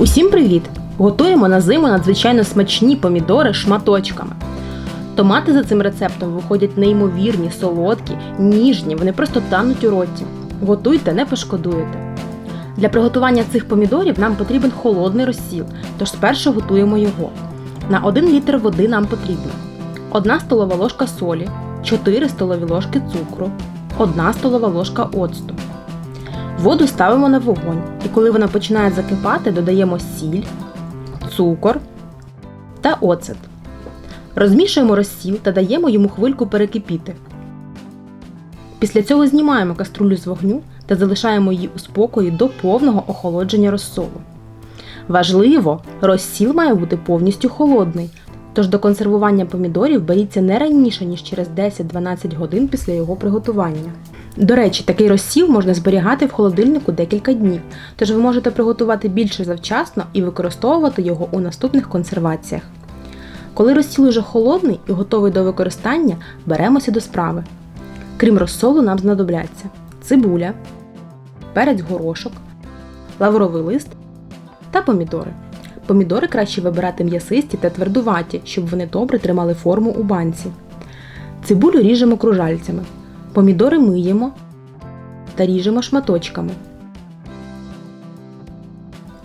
Усім привіт! Готуємо на зиму надзвичайно смачні помідори шматочками. Томати за цим рецептом виходять неймовірні, солодкі, ніжні, вони просто тануть у роті. Готуйте, не пошкодуєте. Для приготування цих помідорів нам потрібен холодний розсіл, тож спершу готуємо його. На 1 літр води нам потрібно 1 столова ложка солі, 4 столові ложки цукру, 1 столова ложка оцту. Воду ставимо на вогонь, і коли вона починає закипати, додаємо сіль, цукор та оцет. Розмішуємо розсіл та даємо йому хвильку перекипіти. Після цього знімаємо каструлю з вогню та залишаємо її у спокої до повного охолодження розсолу. Важливо, розсіл має бути повністю холодний, тож до консервування помідорів беріться не раніше, ніж через 10-12 годин після його приготування. До речі, такий розсіл можна зберігати в холодильнику декілька днів, тож ви можете приготувати більше завчасно і використовувати його у наступних консерваціях. Коли розсіл уже холодний і готовий до використання, беремося до справи. Крім розсолу, нам знадобляться цибуля, перець горошок, лавровий лист та помідори. Помідори краще вибирати м'ясисті та твердуваті, щоб вони добре тримали форму у банці. Цибулю ріжемо кружальцями. Помідори миємо та ріжемо шматочками.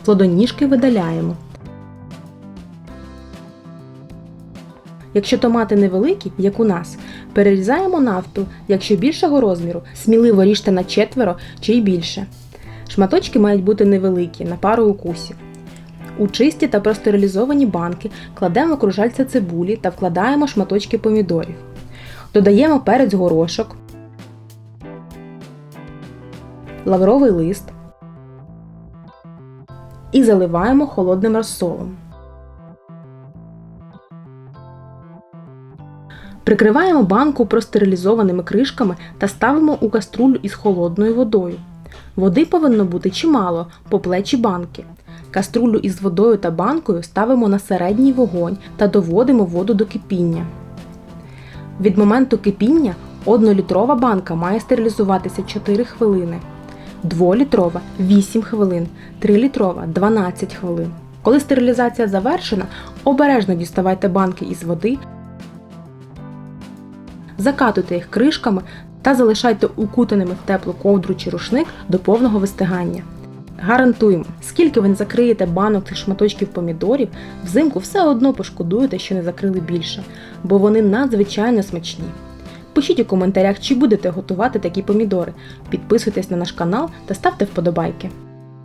Плодоніжки видаляємо. Якщо томати невеликі, як у нас, перерізаємо навпіл, якщо більшого розміру, сміливо ріжте на четверо чи й більше. Шматочки мають бути невеликі, на пару укусів. У чисті та простерилізовані банки кладемо кружальця цибулі та вкладаємо шматочки помідорів. Додаємо перець горошок, лавровий лист і заливаємо холодним розсолом. Прикриваємо банку простерилізованими кришками та ставимо у каструлю із холодною водою. Води повинно бути чимало, по плечі банки. Каструлю із водою та банкою ставимо на середній вогонь та доводимо воду до кипіння. Від моменту кипіння 1-літрова банка має стерилізуватися 4 хвилини, 2-літрова 8 хвилин, 3-літрова 12 хвилин. Коли стерилізація завершена, обережно діставайте банки із води, закатуйте їх кришками та залишайте укутаними в теплу ковдру чи рушник до повного вистигання. Гарантуємо, скільки ви не закриєте банок цих шматочків помідорів, взимку все одно пошкодуєте, що не закрили більше, бо вони надзвичайно смачні. Пишіть у коментарях, чи будете готувати такі помідори. Підписуйтесь на наш канал та ставте вподобайки.